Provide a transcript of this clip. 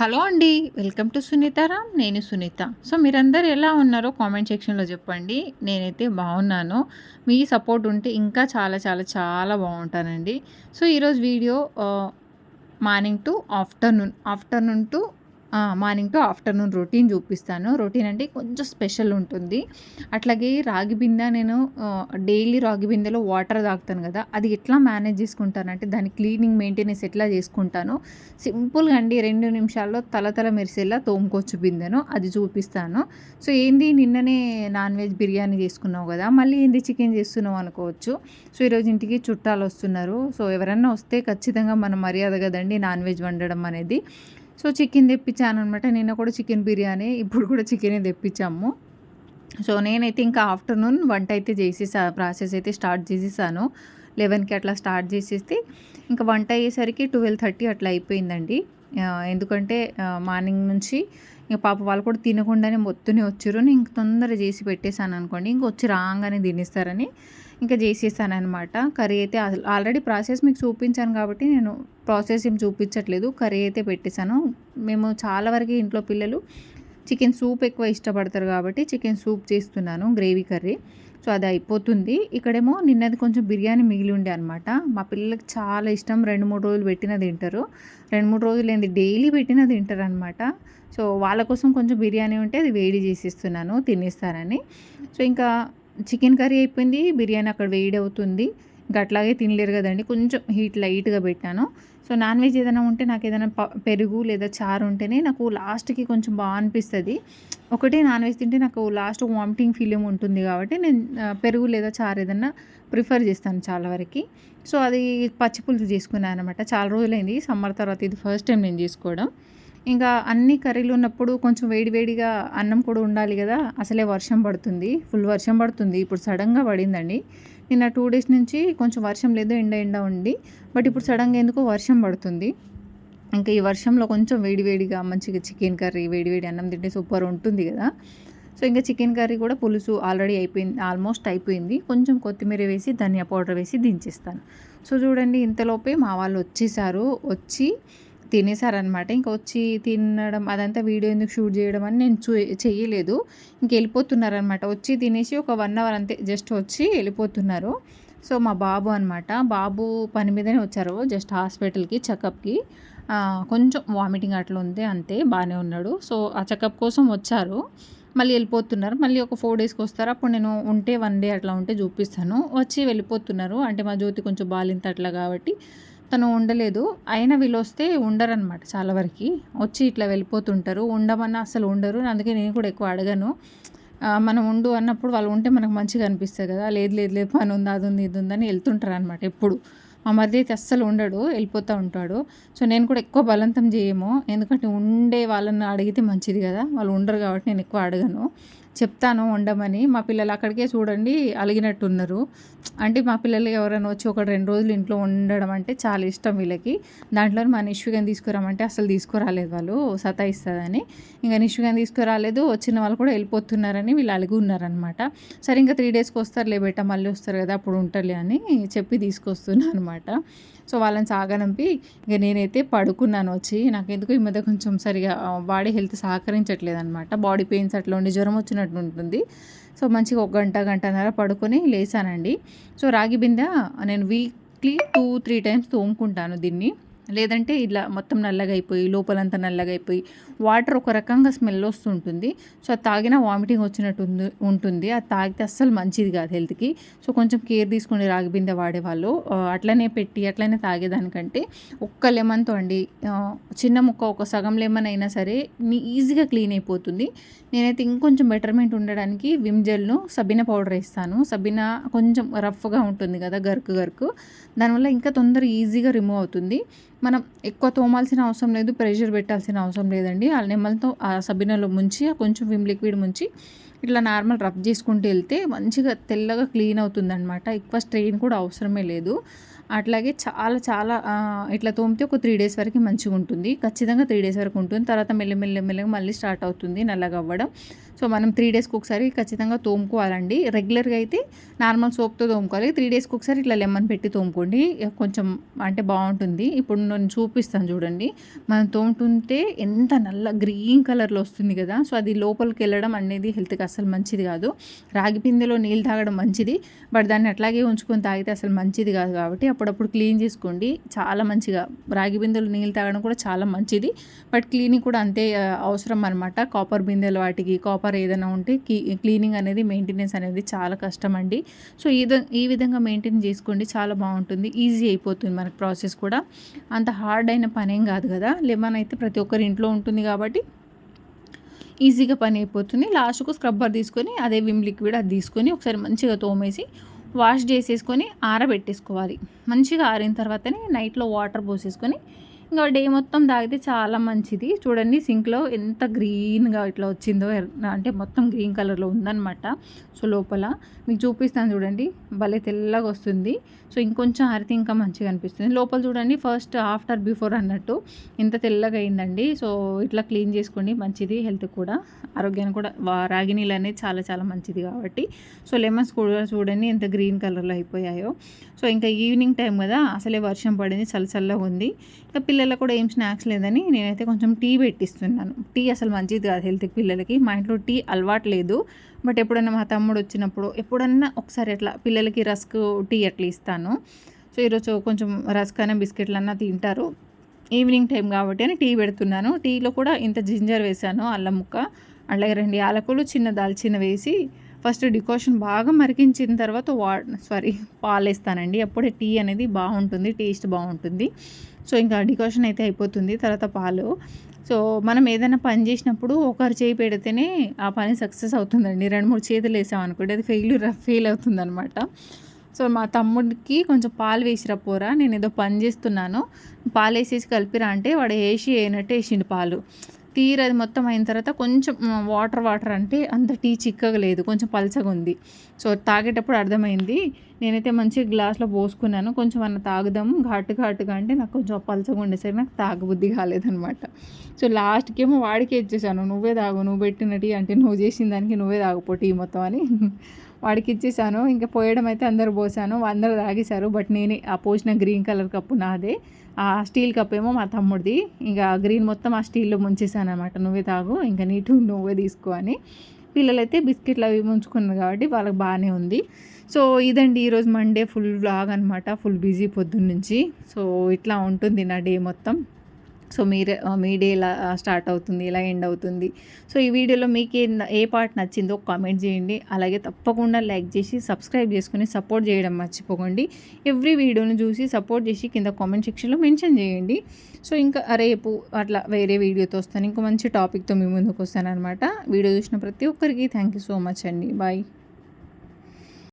Hello అండి welcome to సునీతారామ్ నేను Sunitha. So మీరందరూ ఎలా ఉన్నారో కామెంట్ సెక్షన్లో చెప్పండి. నేనైతే బాగున్నాను. మీ సపోర్ట్ ఉంటే ఇంకా చాలా చాలా చాలా బాగుంటానండి. సో ఈరోజు video morning to afternoon afternoon to morning to afternoon routine చూపిస్తాను. రొటీన్ అంటే కొంచెం స్పెషల్ ఉంటుంది. అట్లాగే రాగి బిందె నేను డైలీ రాగి బిందెలో వాటర్ తాగుతాను కదా అది ఎట్లా మేనేజ్ చేసుకుంటానంటే దాని క్లీనింగ్ మెయింటెనెన్స్ ఎట్లా చేసుకుంటాను సింపుల్గా అండి. రెండు నిమిషాల్లో తల తల మెరిసేలా తోముకోవచ్చు బిందెను అది చూపిస్తాను. సో ఏంది నిన్ననే నాన్ వెజ్ బిర్యానీ చేసుకున్నావు కదా మళ్ళీ ఏంది చికెన్ చేస్తున్నావు అనుకోవచ్చు. సో ఈరోజు ఇంటికి చుట్టాలు వస్తున్నారు. సో ఎవరైనా వస్తే ఖచ్చితంగా మన మర్యాద కదండి నాన్ వెజ్ వండడం అనేది. సో చికెన్ తెప్పించాను అనమాట నిన్న కూడా చికెన్ బిర్యానీ ఇప్పుడు కూడా చికెనే తెప్పించాము. సో నేనైతే ఇంకా ఆఫ్టర్నూన్ వంట అయితే చేసేసా ప్రాసెస్ అయితే స్టార్ట్ చేసేసాను. లెవెన్కి అట్లా స్టార్ట్ చేసేస్తే ఇంకా వంట అయ్యేసరికి ట్వెల్వ్ థర్టీ అట్లా అయిపోయిందండి. ఎందుకంటే మార్నింగ్ నుంచి ఇంకా పాప వాళ్ళు కూడా తినకుండానే మొత్తనే వచ్చారు. నేను ఇంక తొందర చేసి పెట్టేశాను అనుకోండి. ఇంక వచ్చి రాగానే తినేస్తారని ఇంకా చేసేసాను అనమాట కర్రీ అయితే ఆల్రెడీ ప్రాసెస్ మీకు చూపించాను కాబట్టి నేను ప్రాసెస్ ఏం చూపించట్లేదు. కర్రీ అయితే పెట్టేశాను. మేము చాలా వరకు ఇంట్లో పిల్లలు చికెన్ సూప్ ఎక్కువ ఇష్టపడతారు కాబట్టి చికెన్ సూప్ చేస్తున్నాను గ్రేవీ కర్రీ. సో అది అయిపోతుంది. ఇక్కడేమో నిన్నది కొంచెం బిర్యానీ మిగిలి ఉండే అనమాట మా పిల్లలకి చాలా ఇష్టం. రెండు మూడు రోజులు పెట్టిన తింటారు. రెండు మూడు రోజులు ఏంది? డైలీ పెట్టిన తింటారు అనమాట సో వాళ్ళ కోసం కొంచెం బిర్యానీ ఉంటే అది వేడి చేసిస్తున్నాను తినేస్తారని. సో ఇంకా చికెన్ కర్రీ అయిపోయింది. బిర్యానీ అక్కడ వేడి అవుతుంది. ఇంకా అట్లాగే తినలేరు కదండి. కొంచెం హీట్ లైట్గా పెట్టాను. సో నాన్ వెజ్ ఏదైనా ఉంటే నాకు ఏదైనా పెరుగు లేదా చారు ఉంటేనే నాకు లాస్ట్కి కొంచెం బాగా అనిపిస్తుంది. ఒకటే నాన్ వెజ్ తింటే నాకు లాస్ట్ వామిటింగ్ ఫీలింగ్ ఉంటుంది కాబట్టి నేను పెరుగు లేదా చారు ఏదైనా ప్రిఫర్ చేస్తాను చాలా వరకు. సో అది పచ్చి పులుసు చేసుకున్నాను అనమాట చాలా రోజులైంది సమ్మర్ తర్వాత ఇది ఫస్ట్ టైం నేను చేసుకోవడం. ఇంకా అన్ని కర్రీలు ఉన్నప్పుడు కొంచెం వేడివేడిగా అన్నం కూడా ఉండాలి కదా. అసలే వర్షం పడుతుంది. ఫుల్ వర్షం పడుతుంది. ఇప్పుడు సడన్గా పడిందండి. నిన్న టూ డేస్ నుంచి కొంచెం వర్షం లేదు ఎండ ఎండ ఉండి బట్ ఇప్పుడు సడన్గా ఎందుకో వర్షం పడుతుంది. ఇంకా ఈ వర్షంలో కొంచెం వేడివేడిగా మంచిగా చికెన్ కర్రీ వేడివేడి అన్నం తింటే సూపర్ ఉంటుంది కదా. సో ఇంకా చికెన్ కర్రీ కూడా పులుసు ఆల్రెడీ అయిపోయింది ఆల్మోస్ట్ అయిపోయింది. కొంచెం కొత్తిమీర వేసి ధనియా పౌడర్ వేసి దించేస్తాను. సో చూడండి ఇంతలోపే మా వాళ్ళు వచ్చేసారు. వచ్చి తినేసారనమాట. ఇంకా వచ్చి తినడం అదంతా వీడియో ఎందుకు షూట్ చేయడం అని నేను చూ చేయలేదు ఇంక వెళ్ళిపోతున్నారనమాట. వచ్చి తినేసి ఒక వన్ అవర్ అంతే జస్ట్ వచ్చి వెళ్ళిపోతున్నారు. సో మా బాబు అనమాట బాబు పని మీదనే వచ్చారు జస్ట్ హాస్పిటల్కి చెకప్కి. కొంచెం వామిటింగ్ అట్లా ఉంది అంతే బాగానే ఉన్నాడు. సో ఆ చెకప్ కోసం వచ్చారు. మళ్ళీ వెళ్ళిపోతున్నారు. మళ్ళీ ఒక ఫోర్ డేస్కి వస్తారు. అప్పుడు నేను ఉంటే వన్ డే అట్లా ఉంటే చూపిస్తాను. వచ్చి వెళ్ళిపోతున్నారు. అంటే మా జ్యోతి కొంచెం బాలింత అట్లా కాబట్టి తను ఉండలేదు. అయినా వీళ్ళు వస్తే ఉండరనమాట చాలా వరకు. వచ్చి ఇట్లా వెళ్ళిపోతుంటారు. ఉండమన్నా అసలు ఉండరు. అందుకే నేను కూడా ఎక్కువ అడగను. మనం ఉండు అన్నప్పుడు వాళ్ళు ఉంటే మనకు మంచిగా అనిపిస్తుంది కదా. లేదు లేదు లేదు పని ఉంది అది ఉంది ఇది ఉందని వెళ్తుంటారు అనమాట ఎప్పుడు. మా మధ్య అయితే అస్సలు ఉండడు వెళ్ళిపోతూ ఉంటాడు. సో నేను కూడా ఎక్కువ బలవంతం చేయము. ఎందుకంటే ఉండే వాళ్ళని అడిగితే మంచిది కదా. వాళ్ళు ఉండరు కాబట్టి నేను ఎక్కువ అడగను. చెప్తాను ఉండమని. మా పిల్లలు అక్కడికే చూడండి అలిగినట్టున్నారు. అంటే మా పిల్లలు ఎవరైనా వచ్చి ఒక రెండు రోజులు ఇంట్లో ఉండడం అంటే చాలా ఇష్టం వీళ్ళకి. దాంట్లో మా నిష్విగని తీసుకురామంటే అసలు తీసుకురాలేదు వాళ్ళు సతాయిస్తుందని. ఇంకా నిష్విగని తీసుకురాలేదు వచ్చిన వాళ్ళు కూడా వెళ్ళిపోతున్నారని వీళ్ళు అలిగి ఉన్నారనమాట సరే ఇంకా త్రీ డేస్కి వస్తారులే బేట మళ్ళీ వస్తారు కదా అప్పుడు ఉంటారులే అని చెప్పి తీసుకొస్తున్నా అనమాట సో వాళ్ళని సాగనంపి ఇక నేనైతే పడుకున్నాను వచ్చి. నాకు ఎందుకు ఈ మధ్య కొంచెం సరిగా బాడీ హెల్త్ సహకరించట్లేదు అనమాట బాడీ పెయిన్స్ అట్లా ఉండి జ్వరం వచ్చిన వచ్చినట్టు ఉంటుంది సో మంచిగా ఒక గంట గంటన్నర పడుకొని లేసానండి. సో రాగి బిందె నేను వీక్లీ టూ త్రీ టైమ్స్ తోముకుంటాను దీన్ని. లేదంటే ఇట్లా మొత్తం నల్లగా అయిపోయి లోపలంతా నల్లగా అయిపోయి వాటర్ ఒక రకంగా స్మెల్ వస్తుంటుంది. సో అది తాగినా వామిటింగ్ వచ్చినట్టు ఉంటుంది. అది తాగితే అస్సలు మంచిది కాదు హెల్త్కి సో కొంచెం కేర్ తీసుకుని రాగి బిందె వాడేవాళ్ళు. అట్లనే పెట్టి అట్లనే తాగేదానికంటే ఒక్క లెమన్తో అండి చిన్న ముక్క ఒక సగం లెమన్ అయినా సరే మీ ఈజీగా క్లీన్ అయిపోతుంది. నేనైతే ఇంకొంచెం బెటర్మెంట్ ఉండడానికి విమ్ జెల్ను సబీనా పౌడర్ వేస్తాను. సబీనా కొంచెం రఫ్గా ఉంటుంది కదా గరుకు గరుకు. దానివల్ల ఇంకా తొందర ఈజీగా రిమూవ్ అవుతుంది. మనం ఎక్కువ తోమాల్సిన అవసరం లేదు ప్రెషర్ పెట్టాల్సిన అవసరం లేదండి. ఆ నిమ్మలతో ఆ సబినలో ముంచి కొంచెం విమ్ లిక్విడ్ ముంచి ఇట్లా నార్మల్ రబ్ చేసుకుంటూ వెళ్తే మంచిగా తెల్లగా క్లీన్ అవుతుందన్నమాట. ఎక్కువ స్ట్రెయిన్ కూడా అవసరమే లేదు. అట్లాగే చాలా చాలా ఇట్లా తోమితే ఒక త్రీ డేస్ వరకు మంచిగా ఉంటుంది ఖచ్చితంగా త్రీ డేస్ వరకు ఉంటుంది. తర్వాత మెల్లమెల్ల మెల్లగా మళ్ళీ స్టార్ట్ అవుతుంది నల్లగా అవ్వడం సో మనం త్రీ డేస్కి ఒకసారి ఖచ్చితంగా తోముకోవాలండి. రెగ్యులర్గా అయితే నార్మల్ సోప్తో తోముకోవాలి. త్రీ డేస్కి ఒకసారి ఇట్లా లెమన్ పెట్టి తోముకోండి. కొంచెం అంటే బాగుంటుంది. ఇప్పుడు నేను చూపిస్తాను చూడండి. మనం తోముతుంటే ఎంత నల్ల గ్రీన్ కలర్లో వస్తుంది కదా. సో అది లోపలికి వెళ్ళడం అనేది హెల్త్కి అసలు మంచిది కాదు. రాగి పిందెలో నీళ్ళు తాగడం మంచిది. బట్ దాన్ని అట్లాగే ఉంచుకొని తాగితే అసలు మంచిది కాదు కాబట్టి అప్పుడప్పుడు క్లీన్ చేసుకోండి. చాలా మంచిగా రాగి బిందెలు నీళ్ళు తాగడం కూడా చాలా మంచిది. బట్ క్లీనింగ్ కూడా అంతే అవసరం అనమాట కాపర్ బిందెలు వాటికి కాపర్ ఏదైనా ఉంటే క్లీనింగ్ అనేది మెయింటెనెన్స్ అనేది చాలా కష్టం అండి సో ఇది ఈ విధంగా మెయింటైన్ చేసుకోండి చాలా బాగుంటుంది ఈజీ అయిపోతుంది మనకు ప్రాసెస్ కూడా. అంత హార్డ్ అయిన పనేం కాదు కదా లెమన్ అయితే ప్రతి ఒక్కరి ఇంట్లో ఉంటుంది కాబట్టి ఈజీగా పని అయిపోతుంది. లాస్ట్కు స్క్రబ్బర్ తీసుకొని అదే విమ్ లిక్విడ్ అది తీసుకొని ఒకసారి మంచిగా తోమేసి వాష్ చేసేసుకొని ఆరబెట్టేసుకోవాలి. మంచిగా ఆరిన తర్వాతనే నైట్లో వాటర్ పోసేసుకొని ఇంకా డే మొత్తం తాగితే చాలా మంచిది. చూడండి సింక్లో ఎంత గ్రీన్గా ఇట్లా వచ్చిందో అంటే మొత్తం గ్రీన్ కలర్లో ఉందన్నమాట. సో లోపల మీకు చూపిస్తాను చూడండి. భలే తెల్లగా వస్తుంది. సో ఇంకొంచెం ఆరితే ఇంకా మంచిగా అనిపిస్తుంది. లోపల చూడండి ఫస్ట్ ఆఫ్టర్ బిఫోర్ అన్నట్టు ఇంత తెల్లగా అయిందండి. సో ఇట్లా క్లీన్ చేసుకోండి మంచిది హెల్త్ కూడా ఆరోగ్యానికి కూడా. రాగి నీళ్ళు అనేది చాలా చాలా మంచిది కాబట్టి. సో లెమన్స్ కూడా చూడండి ఎంత గ్రీన్ కలర్లో అయిపోయాయో. సో ఇంకా ఈవినింగ్ టైం కదా అసలే వర్షం పడింది చల్ల చల్లగా ఉంది. ఇంకా పిల్లలకు కూడా ఏం స్నాక్స్ లేదని నేనైతే కొంచెం టీ పెట్టిస్తున్నాను. టీ అసలు మంచిది కాదు హెల్త్కి పిల్లలకి. మా ఇంట్లో టీ అలవాటు లేదు. బట్ ఎప్పుడన్నా మా తమ్ముడు వచ్చినప్పుడు ఎప్పుడన్నా ఒకసారి అట్లా పిల్లలకి రస్క్ టీ అట్లా ఇస్తాను. సో ఈరోజు కొంచెం రస్క్ అయినా బిస్కెట్లు అన్నా తింటారు. ఈవినింగ్ టైం కాబట్టి అని టీ పెడుతున్నాను. టీలో కూడా ఇంత జింజర్ వేసాను అల్లం ముక్క అలాగే రెండు యాలకులు చిన్న దాల్చిన వేసి ఫస్ట్ డికాషన్ బాగా మరిగించిన తర్వాత వా సారీ పాలు వేస్తానండి అప్పుడే టీ అనేది బాగుంటుంది టేస్ట్ బాగుంటుంది. సో ఇంకా డికాషన్ అయితే అయిపోతుంది తర్వాత పాలు. సో మనం ఏదైనా పని చేసినప్పుడు ఒకరు చేయి పెడితేనే ఆ పని సక్సెస్ అవుతుందండి. రెండు మూడు చేతులు వేసామనుకోండి అది ఫెయిల్ ఫెయిల్ అవుతుంది అనమాట సో మా తమ్ముడికి కొంచెం పాలు వేసిరా పోరా నేను ఏదో పని చేస్తున్నాను. పాలు వేసేసి కలిపిరా అంటే వాడు వేసి వేయనట్టు వేసిండు పాలు. తీర అది మొత్తం అయిన తర్వాత కొంచెం వాటర్ వాటర్ అంటే అంత టీ చిక్కగా లేదు. కొంచెం పలచగా ఉంది. సో తాగేటప్పుడు అర్థమైంది. నేనైతే మంచిగా గ్లాస్లో పోసుకున్నాను. కొంచెం అన్న తాగుదాము. ఘాటు ఘాటుగా అంటే నాకు కొంచెం పలచగా ఉండేసరికి నాకు తాగబుద్ధి కాలేదనమాట సో లాస్ట్కి ఏమో వాడికి ఇచ్చేసాను. నువ్వే తాగు. నువ్వు పెట్టిన టీ అంటే నువ్వు చేసిన దానికి నువ్వే తాగుపో టీ మొత్తం అని. వాడికి ఇచ్చేసాను ఇంకా పోయడం అయితే అందరూ పోసాను. అందరూ తాగేశారు. బట్ నేనే ఆ పోసిన గ్రీన్ కలర్ కప్పు నాదే. ఆ స్టీల్ కప్ ఏమో మా తమ్ముడిది. ఇంకా గ్రీన్ మొత్తం ఆ స్టీల్లో ముంచేసాను అనమాట నువ్వే తాగు ఇంకా నీటు నువ్వే తీసుకో అని. పిల్లలైతే బిస్కెట్లు అవి ముంచుకున్నారు కాబట్టి వాళ్ళకి బాగానే ఉంది. సో ఇదండి ఈరోజు మండే ఫుల్ బ్లాగ్ అనమాట ఫుల్ బిజీ పొద్దున్న నుంచి సో ఇట్లా ఉంటుంది నా డే మొత్తం. సో మీరే మీ డే ఎలా స్టార్ట్ అవుతుంది ఎలా ఎండ్ అవుతుంది. సో ఈ వీడియోలో మీకు ఏ ఏ పార్ట్ నచ్చిందో కామెంట్ చేయండి. అలాగే తప్పకుండా లైక్ చేసి సబ్స్క్రైబ్ చేసుకుని సపోర్ట్ చేయడం మర్చిపోకండి. ఎవ్రీ వీడియోని చూసి సపోర్ట్ చేసి కింద కామెంట్ సెక్షన్లో మెన్షన్ చేయండి. సో ఇంకా రేపు అట్లా వేరే వీడియోతో వస్తాను. ఇంకా మంచి టాపిక్తో మీ ముందుకు వస్తాను అనమాట వీడియో చూసిన ప్రతి ఒక్కరికి థ్యాంక్ యూ సో మచ్ అండి. బాయ్.